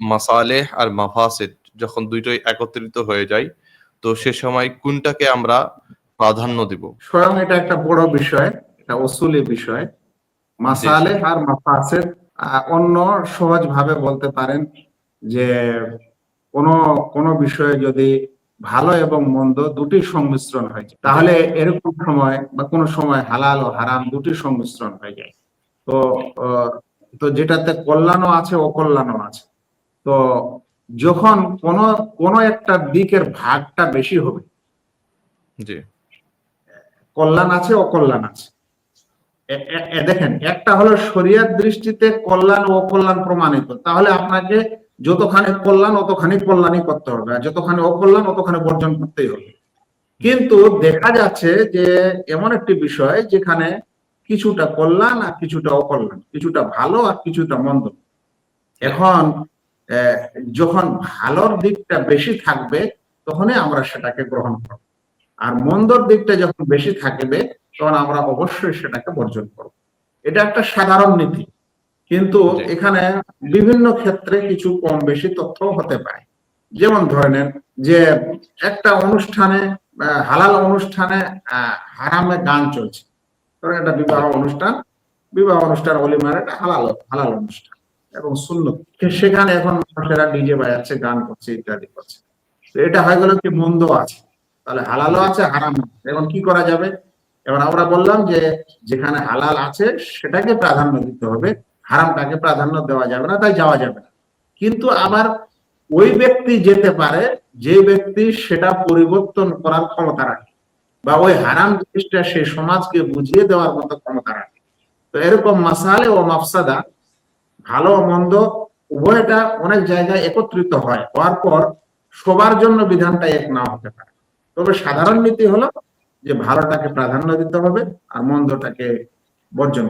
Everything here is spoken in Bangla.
মাসালেহ আর মাফাসিদ যখন দুইটাই একত্রিত হয়ে যায় তো সে সময় কোনটাকে আমরা প্রাধান্য দিব? স্বয়ং এটা একটা বড় বিষয় এটা অসুলি বিষয়। মাসালে আর মাফাসেদ অন্য সহজ ভাবে বলতে পারেন যে কোন কোন বিষয়ে যদি ভালো এবং মন্দ দুটি সংমিশ্রণ হয়ে যায় তাহলে এরকম সময় বা কোন সময় হালাল ও হারাম দুটি সংমিশ্রণ হয়ে যায়। তো তো যেটাতে কল্যাণও আছে অকল্যাণও আছে। তো যখন কোন কোন একটা দিকের ভাগটা বেশি হবে জি। কল্যাণ আছে অকল্যাণ আছে। দেখেন একটা হলো শরিয়ার দৃষ্টিতে কল্যাণ ও অকল্যাণ প্রমাণিত। তাহলে আপনাকে যতখানি কল্যাণ অতখানি কল্যাণই করতে হবে আর যতখানি অকল্যাণ অতখানি বর্জন করতেই হবে। কিন্তু দেখা যাচ্ছে যে এমন একটি বিষয় যেখানে কিছুটা কল্যাণ আর কিছুটা অকল্যাণ কিছুটা ভালো আর কিছুটা মন্দ। এখন যখন ভালোর দিকটা বেশি থাকবে তখনই আমরা সেটাকে গ্রহণ করব। আর মন্দর দিকটা যখন বেশি থাকবে তখন আমরা অবশ্যই সেটাকে বর্জন করব। এটা একটা সাধারণ নীতি। কিন্তু এখানে বিভিন্ন ক্ষেত্রে কিছু কম বেশি তথ্য হতে পারে। যেমন ধরে নেন যে একটা অনুষ্ঠানে হালাল অনুষ্ঠানে আহ, হারামে গান চলছে। ধরেন একটা বিবাহ অনুষ্ঠান বিবাহ অনুষ্ঠান অলিমার একটা হালাল হালাল অনুষ্ঠান। এবং শূন্য সেখানে এখন মানুষেরা ডিজে বাজাচ্ছে, গান করছে, ইত্যাদি করছে। তো এটা হয়ে গেল কি মন্দ আছে। তাহলে হালালও আছে, হারাম এখন কি করা যাবে? এবার আমরা বললাম যে যেখানে হালাল আছে, সেটাকে প্রাধান্য দিতে হবে। হারামটাকে প্রাধান্য দেওয়া যাবে না, তাই যাওয়া যাবে না। কিন্তু আবার ওই ব্যক্তি যেতে পারে, যে ব্যক্তি সেটা পরিবর্তন করার ক্ষমতা রাখে। বা ওই হারাম জিনিসটা সেই সমাজকে বুঝিয়ে দেওয়ার মতো ক্ষমতা রাখে। তো এরকম মাসালে ও মাফসাদা ভালো মন্দ, উভয়টা অনেক জায়গায় একত্রিত হয় হওয়ার পর সবার জন্য বিধানটা এক না হতে পারে তবে সাধারণ নীতি হলো যে ভালোটাকে প্রাধান্য দিতে হবে আর মন্দটাকে বর্জন।